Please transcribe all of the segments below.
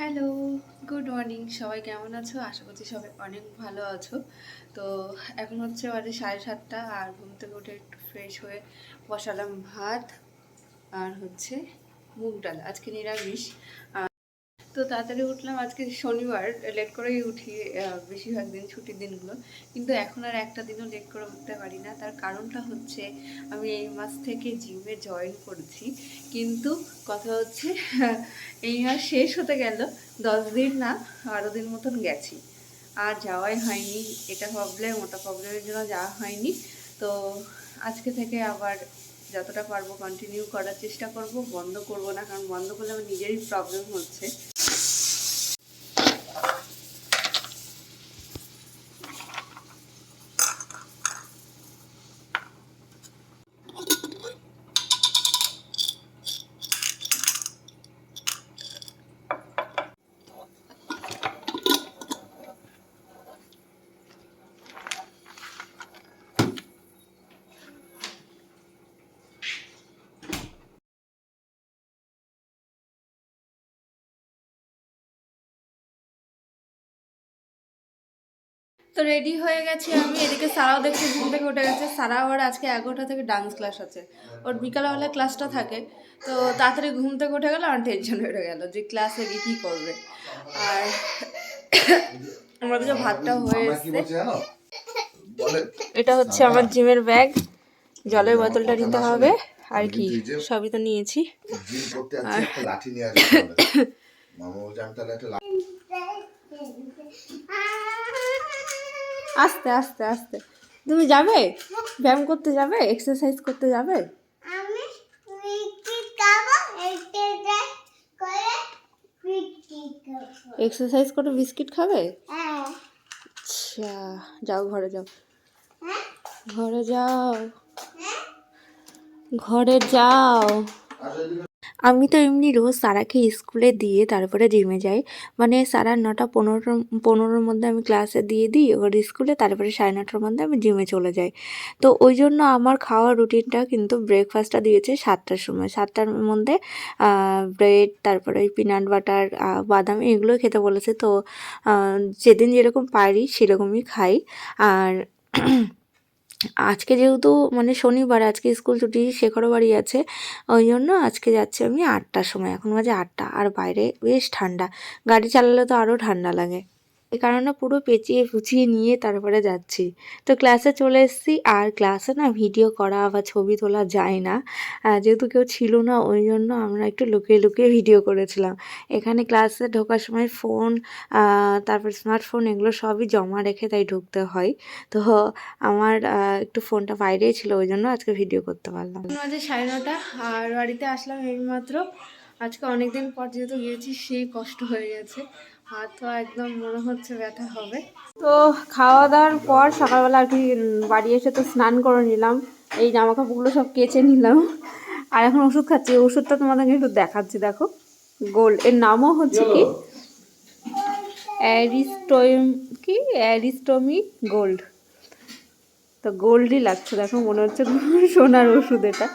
Hello, good morning. সবাই কেমন আছো? আশা করছি সবাই অনেক ভালো আছো। তো এখন হচ্ছে বাজে সাড়ে সাতটা আর ঘুম থেকে উঠে একটু ফ্রেশ হয়ে বসালাম ভাত আর হচ্ছে মুগ ডাল। আজকে নিরামিষ। তো তাড়াতাড়ি উঠলাম। আজকে শনিবার লেট করেই উঠি বেশিরভাগ দিন ছুটির দিনগুলো। কিন্তু এখন আর একটা দিনও লেট করে উঠতে পারি না। তার কারণটা হচ্ছে, আমি এই মাস থেকে জিমে জয়েন করেছি। কিন্তু কথা হচ্ছে, এই মাস শেষ হতে গেল, দশ দিন না বারো দিন মতন গেছি। আর যাওয়াই হয়নি, এটা প্রবলেম ওটা প্রবলেমের জন্য যাওয়া হয়নি। তো আজকে থেকে আবার যতটা পারব কন্টিনিউ করার চেষ্টা করব, বন্ধ করব না, কারণ বন্ধ করলে আমার নিজেরই প্রবলেম হচ্ছে। তো রেডি হয়ে গেছি আমি। এদিকে সারাও দেখছি ঘুম থেকে উঠে গেছে। সারা আবার আজকে এগারোটা থেকে ডান্স ক্লাস আছে। ওর বিকালবেলা ক্লাসটা থাকে। তো তাড়াতাড়ি ঘুম থেকে উঠে গেলে আমার টেনশন হয়ে গেল যে ক্লাসে গিয়ে কী করবে। আর আমাদের যে ভাতটাও হয়ে এটা হচ্ছে আমার জিমের ব্যাগ। জলের বোতলটা নিতে হবে। আর কি? সবই তো নিয়েছি। জিম করতে যাচ্ছি একটা লাঠি নিয়ে আসবে বলে। মামা বলছে আমি তাহলে একটা লাঠি আস্তে আস্তে আস্তে। তুমি যাবে? ব্যায়াম করতে যাবে? এক্সারসাইজ করতে যাবে? আমি বিস্কিট খাব। এক্সারসাইজ করে বিস্কিট খাব? হ্যাঁ। আচ্ছা যাও ঘরে যাও। হ্যাঁ? ঘরে যাও। হ্যাঁ? ঘরে যাও। আমি তো এমনি রোজ সারাকে স্কুলে দিয়ে তারপরে জিমে যাই। মানে সারা নটা পনেরো, পনেরোর মধ্যে আমি ক্লাসে দিয়ে দিই, ওর স্কুলে তারপরে সাড়ে নটার মধ্যে আমি জিমে চলে যাই। তো ওই জন্য আমার খাওয়ার রুটিনটা কিন্তু ব্রেকফাস্টটা দিয়েছে সাতটার সময়। সাতটার মধ্যে ব্রেড তারপরে ওই পিনাট বাটার বাদাম এগুলো খেতে বলেছে। তো যেদিন যেরকম পারি সেরকমই খাই। আর আজকে যেহেতু মানে শনিবার, আজকে স্কুল ছুটি, শেখরও বাড়ি আছে, ওই জন্য আজকে যাচ্ছি আমি আটটার সময়। এখন বাজে আটটা, আর বাইরে বেশ ঠান্ডা। গাড়ি চালালে তো আরও ঠান্ডা লাগে। এই কারণে পুরো পেঁচিয়ে ফুচিয়ে নিয়ে তারপরে যাচ্ছি। তো ক্লাসে চলে এসেছি, আর ক্লাসে না ভিডিও করা বা ছবি তোলা যায় না। যেহেতু কেউ ছিল না, ওই জন্য আমরা একটু লুকিয়ে লুকিয়ে ভিডিও করেছিলাম। এখানে ক্লাসে ঢোকার সময় ফোন তারপর স্মার্টফোন এগুলো সবই জমা রেখে তাই ঢুকতে হয়। তো আমার একটু ফোনটা বাইরেই ছিল, ওই জন্য আজকে ভিডিও করতে পারলাম। সাড়ে নটা, আর বাড়িতে আসলাম এইমাত্র। আজকে অনেক দিন পর যেহেতু গিয়েছি, সেই কষ্ট হয়ে গেছে। হাত তো একদম মনে হচ্ছে ব্যথা হবে। তো খাওয়া দাওয়ার পর সকালবেলা আর কি বাড়ি এসে তো স্নান করে নিলাম। এই জামা কাপড়গুলো সব কেচে নিলাম। আর এখন ওষুধ খাচ্ছি। ওষুধটা তোমাদেরকে একটু দেখাচ্ছি, দেখো। গোল্ড এর নামও হচ্ছে কি? অ্যারিস্টোম কি? অ্যারিস্টোমি গোল্ড। তো গোল্ডই লাগছে, দেখো, মনে হচ্ছে সোনার ওষুধ এটা।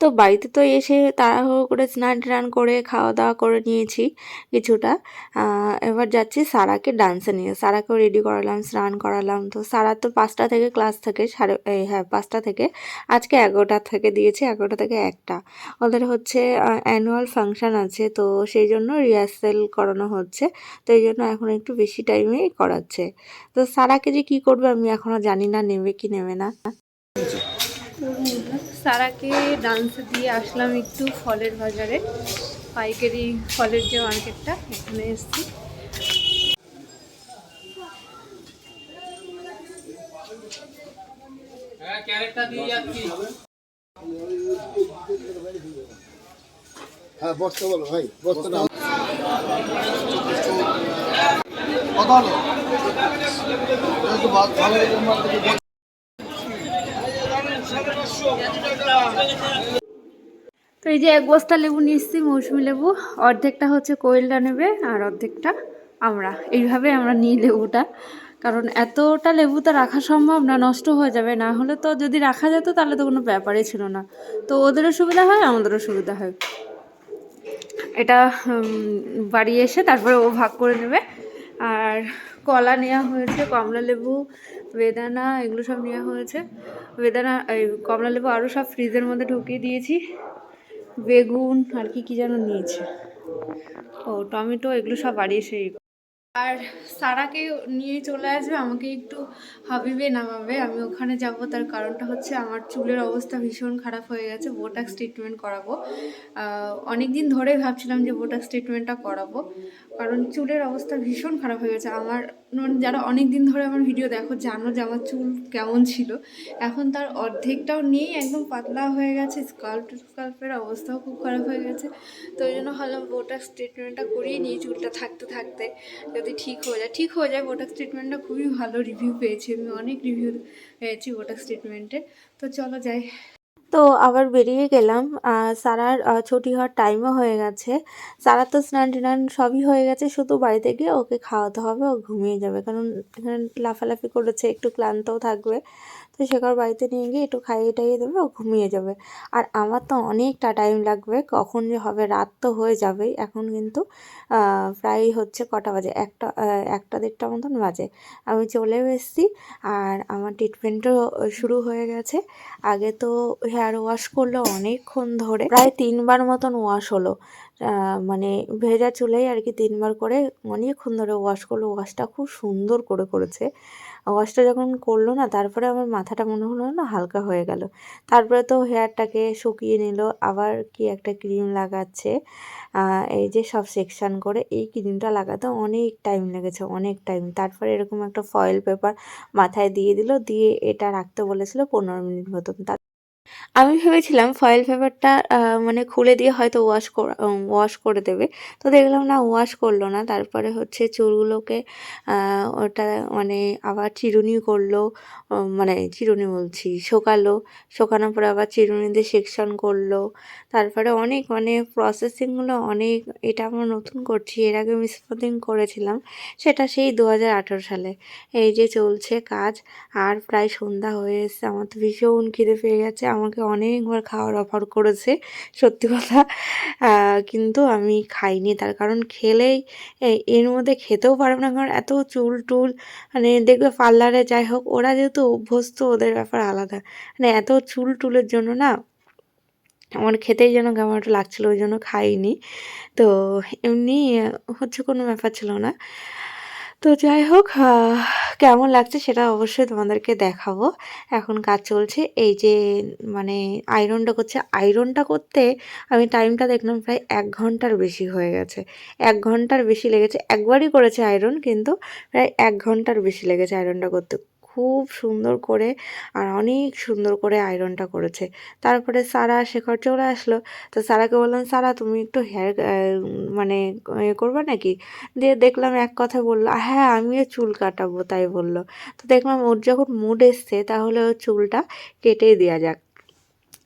তো বাড়িতে তো এসে তাড়াহুড়ো করে স্নান টান করে, খাওয়া দাওয়া করে নিয়েছি কিছুটা। এবার যাচ্ছি সারাকে ডান্সে নিয়ে। সারাকেও রেডি করালাম, স্নান করালাম। তো সারা তো পাঁচটা থেকে ক্লাস থাকে, সাড়ে হ্যাঁ পাঁচটা থেকে। আজকে এগারোটা থেকে দিয়েছে, এগারোটা থেকে একটা। ওদের হচ্ছে অ্যানুয়াল ফাংশন আছে, তো সেই জন্য রিহার্সেল করানো হচ্ছে। তো এই জন্য এখন একটু বেশি টাইমেই করাচ্ছে। তো সারাকে যে কী করবে আমি এখনও জানি না, নেবে কি নেবে না। সারাকে ডান্স দিয়ে আসলাম একটু ফলের বাজারে। পাইকারি ফলের যে মার্কেটটা এখানে এসেছি। হ্যাঁ বসতে বলো ভাই বসতে নাও কত হলো একটু ভালো ভালো রকম মাল থেকে বল। তো এই যে এক বস্তা লেবু এসেছি মৌসুমি লেবু। অর্ধেকটা হচ্ছে কোয়েলটা নেবে আর অর্ধেকটা আমরা। এইভাবে আমরা নিই লেবুটা। কারণ এতটা লেবু তো রাখা সম্ভব না, নষ্ট হয়ে যাবে। না হলে তো যদি রাখা যেত, তাহলে তো কোনো ব্যাপারই ছিল না। তো ওদেরও সুবিধা হয়, আমাদেরও সুবিধা হয়। এটা বাড়ি এসে তারপরে ও ভাগ করে নেবে। আর কলা নেওয়া হয়েছে, কমলা লেবু, বেদানা, এগুলো সব নেওয়া হয়েছে। বেদানা, এই কমলা লেবু আরও সব ফ্রিজের মধ্যে ঢুকিয়ে দিয়েছি। বেগুন আর কি কী যেন নিয়েছে। ও, টমেটো, এগুলো সব বাড়ি এসে ইয়ে আর সারাকে নিয়ে চলে আসবে, আমাকে একটু হাবিবে নামাবে, আমি ওখানে যাব, তার কারণটা হচ্ছে আমার চুলের অবস্থা ভীষণ খারাপ হয়ে গেছে বোটাক্স ট্রিটমেন্ট করাবো। অনেক দিন ধরেই ভাবছিলাম যে বোটাক্স ট্রিটমেন্টটা করাবো। কারণ চুলের অবস্থা ভীষণ খারাপ হয়ে গেছে। আমার মানে যারা অনেক দিন ধরে আমার ভিডিও দেখো জানো যে আমার চুল কেমন ছিল। এখন তার অর্ধেকটাও নেই, একদম পাতলা হয়ে গেছে। স্কাল্প স্কাল্পের অবস্থাও খুব খারাপ হয়ে গেছে। তো ওই জন্য ভাবলাম বোটাক্স ট্রিটমেন্টটা করিয়ে নিই চুলটা থাকতে থাকতে, যদি ঠিক হয়ে যায়। ঠিক হয়ে যায় বোটাক্স ট্রিটমেন্টটা খুবই ভালো রিভিউ পেয়েছি। আমি অনেক রিভিউ পেয়েছি বোটাক্স ট্রিটমেন্টে তো চলো যাই। তো আবার বেরিয়ে গেলাম। সারার ছুটি হওয়ার টাইমও হয়ে গেছে। সারা তো স্নান টান সবই হয়ে গেছে, শুধু বাড়িতে গিয়ে ওকে খাওয়াতে হবে, ও ঘুমিয়ে যাবে। কারণ এখানে লাফালাফি করেছে, একটু ক্লান্তও থাকবে। তো শেখর বাড়িতে নিয়ে গিয়ে একটু খাইয়ে টাইয়ে দেবে, ও ঘুমিয়ে যাবে। আর আমার তো অনেকটা টাইম লাগবে, কখন যে হবে রাত তো হয়ে যাবেই। এখন কিন্তু প্রায় হচ্ছে কটা বাজে? একটা একটা দেড়টা মতন বাজে। আমি চলেও এসেছি, আর আমার ট্রিটমেন্টও শুরু হয়ে গেছে। আগে তো হেয়ার ওয়াশ করল অনেকক্ষণ ধরে। প্রায় তিনবার মতন ওয়াশ হলো। মানে ভেজা চুলেই আর কি তিনবার করে অনেকক্ষণ ধরে ওয়াশ করল। ওয়াশটা খুব সুন্দর করে করেছে। ওয়াশটা যখন করল না, তারপরে আমার মাথাটা মনে হলো না, হালকা হয়ে গেল। তারপরে তো হেয়ারটাকে শুকিয়ে নিল, আবার কি একটা ক্রিম লাগাচ্ছে। এই যে সব সেকশান করে এই ক্রিমটা লাগাতে অনেক টাইম লেগেছে, অনেক টাইম। তারপরে এরকম একটা ফয়েল পেপার মাথায় দিয়ে দিল, দিয়ে এটা রাখতে বলেছিল পনেরো মিনিট মতন। তার আমি ভেবেছিলাম ফয়েল পেপারটা মানে খুলে দিয়ে হয়তো ওয়াশ ওয়াশ করে দেবে। তো দেখলাম না ওয়াশ করল না। তারপরে হচ্ছে চুলগুলোকে ওটা মানে আবার চিরুনি করল মানে চিরুনি বলছি, শোকালো। শোকানোর পরে আবার চিরুনি দিয়ে সেকশন করল। তারপরে অনেক মানে প্রসেসিংগুলো অনেক, এটা আমরা নতুন করছি, এর আগে স্মুথিং করেছিলাম, সেটা সেই দু হাজার আঠেরো সালে। এই যে চলছে কাজ, আর প্রায় সন্ধ্যা হয়ে এসেছে, আমার তো ভীষণ খিদে পেয়ে গেছে, আমাকে অনেকবার খাওয়ার অফার করেছে। সত্যি কথা কিন্তু আমি খাইনি। তার কারণ খেলেই এর মধ্যে খেতেও পারব না। কারণ এত চুল টুল মানে দেখবে পার্লারে যাই হোক, ওরা যেহেতু অভ্যস্ত, ওদের ব্যাপার আলাদা। মানে এত চুল টুলের জন্য না, আমার খেতেই যেন কেমন একটা লাগছিল, ওই জন্য খাইনি। তো এমনি, হচ্ছে কোনো ব্যাপার ছিল না। তো যাই হোক কেমন লাগছে সেটা অবশ্যই তোমাদেরকে দেখাবো। এখন কাজ চলছে, এই যে মানে আয়রনটা করছে। আয়রনটা করতে আমি টাইমটা দেখলাম প্রায় এক ঘণ্টার বেশি হয়ে গেছে। এক ঘণ্টার বেশি লেগেছে, একবারই করেছে আয়রন কিন্তু প্রায় এক ঘণ্টার বেশি লেগেছে আয়রনটা করতে। খুব সুন্দর করে আর অনেক সুন্দর করে আয়রনটা করেছে। তারপরে সারা শেখর চলে আসলো। তো সারাকে বললাম, সারা, তুমি একটু হেয়ার মানে এ, করবে নাকি? দিয়ে দেখলাম এক কথা বলল হ্যাঁ আমিও চুল কাটাবো, তাই বলল। তো দেখলাম ওর যখন মুড এসছে, তাহলে ওর চুলটা কেটেই দেওয়া যাক।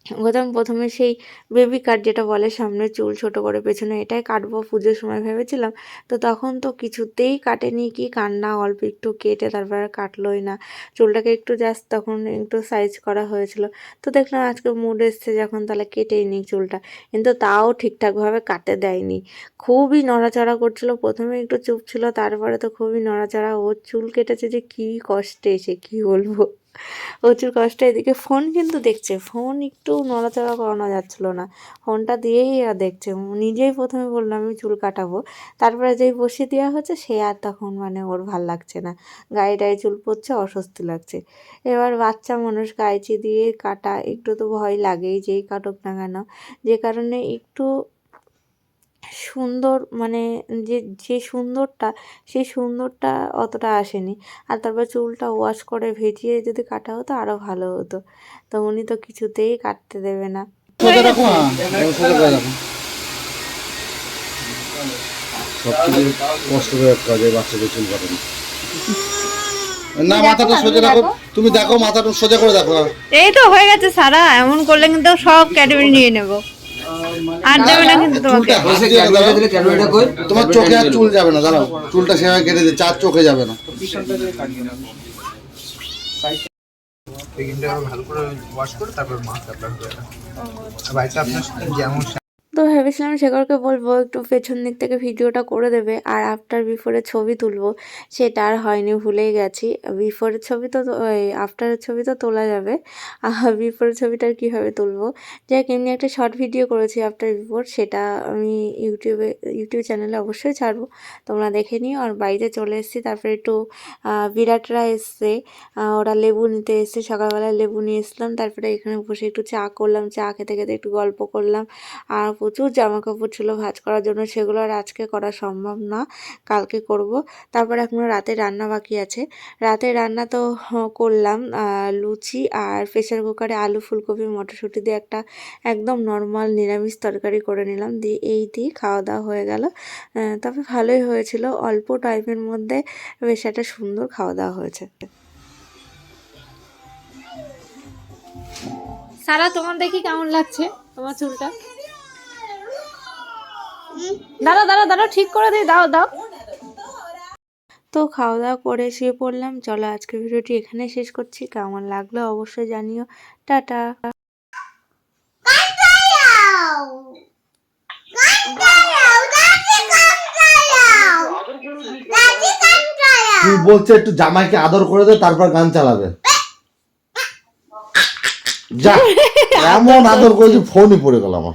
প্রথম প্রথমে সেই বেবি কাট যেটা বলে সামনে চুল ছোট করে, পেছনে এটাই কাটবো পুজোর সময় ভেবেছিলাম। তো তখন তো কিছুতেই কাটেনি কি কান্না, অল্প একটু কেটে তারপর কাটলোই না। চুলটাকে একটু জাস্ট তখন একটু সাইজ করা হয়েছিল। তো দেখলাম আজকে মুড এসছে যখন তাহলে কেটেই নিই চুলটা। কিন্তু তাও ঠিকঠাকভাবে কাটে দেয়নি। খুবই নড়াচড়া করছিল, প্রথমে একটু চুপ ছিল, তারপরে তো খুবই নড়াচড়া। ওর চুল কেটেছে যে কী কষ্টে সে কী বলব? প্রচুর কষ্ট, এদিকে ফোন কিন্তু দেখছে, ফোন একটু নড়াচড়া করানো যাচ্ছিল না, ফোনটা দিয়েই আর দেখছে, নিজেই প্রথমে বললাম আমি চুল কাটাবো, তারপরে যেই বসিয়ে দেওয়া হচ্ছে, সে আর তখন মানে ওর ভালো লাগছে না, গায়ে টায়ে চুল পড়ছে, অস্বস্তি লাগছে, এবার বাচ্চা মানুষ গাইচি দিয়ে কাটা, একটু তো ভয় লাগেই, যেই কাটুক না কেন, যে কারণে একটু সুন্দর মানে যে যে সুন্দরটা সেই সুন্দরটা অতটা আসেনি। আর তারপর চুলটা ওয়াশ করে ভেজিয়ে যদি কাটা হতো আরও ভালো হতো। তো উনি তো কিছুতেই কাটতে দেবে না। সোজা রাখো না সোজা করে রাখো সব থেকে কষ্টদায়ক কাজে বাচ্চাদের চুল কাটানো না। মাথাটা সোজা রাখো তুমি দেখো মাথাটা সোজা করে দেখো এই তো হয়ে গেছে সারা। এমন করলে কিন্তু সব ক্যাটাগরি নিয়ে নেব। আর না কিন্তু। তোমার চোখে আর চুল। যাবে না দাঁড়াও। চুলটা সেভাবে কেটে দিয়ে চার চোখে যাবে না। ভালো করে ওয়াশ করে তারপর মাছ অ্যাপ্লাই করে বাড়িতে আপনার যেমন তো ভেবেছিলাম শেখরকে বলব, একটু পেছন দিক থেকে ভিডিওটা করে দেবে, আর আফটার বিফোরের ছবি তুলবো। সেটা আর হয়নি, ভুলেই গেছি। বিফোরের ছবি তো আফটারের ছবি তো তোলা যাবে। আর বিফোরের ছবিটা আর কীভাবে তুলবো? যাই এমনি একটা শর্ট ভিডিও করেছি আফটার বিফোর সেটা আমি ইউটিউবে ইউটিউব চ্যানেলে অবশ্যই ছাড়বো। তোমরা দেখে নিও, আর বাড়িতে চলে এসেছি, তারপরে একটু বিরাটরা এসছে ওরা লেবু নিতে এসছে, সকালবেলায় লেবু নিয়ে এসলাম তারপরে এখানে বসে একটু চা করলাম, চা খেতে খেতে একটু গল্প করলাম, আর প্রচুর জামা কাপড় ছিল ভাজ করার জন্য, সেগুলো আর আজকে করা সম্ভব না, কালকে করব। তারপর এখনও রাতে রান্না বাকি আছে। রাতে রান্না তো করলাম লুচি আর প্রেশার কুকারে আলু, ফুলকপি, মটরশুঁটি দিয়ে একটা একদম নর্মাল নিরামিষ তরকারি করে নিলাম। দিয়ে এই দিয়ে খাওয়া দাওয়া হয়ে গেল। তবে ভালোই হয়েছিল। অল্প টাইমের মধ্যে বেশ একটা সুন্দর খাওয়া দাওয়া হয়েছে। সারা, তোমার দেখি কেমন লাগছে? তোমার চুলটা? দাঁড়া দাঁড়া দাঁড়া ঠিক করে দিই দাও দাও। তো খাওয়া দাওয়া করে শুয়ে পড়লাম। চলো আজকের ভিডিওটি এখানে শেষ করছি। কেমন লাগল অবশ্যই জানিও। টাটা। তুই বলছে? একটু জামাইকে আদর করে দে তারপর গান চালাবে। যা এমন আদর করেছি ফোনই পড়ে গেল আমার।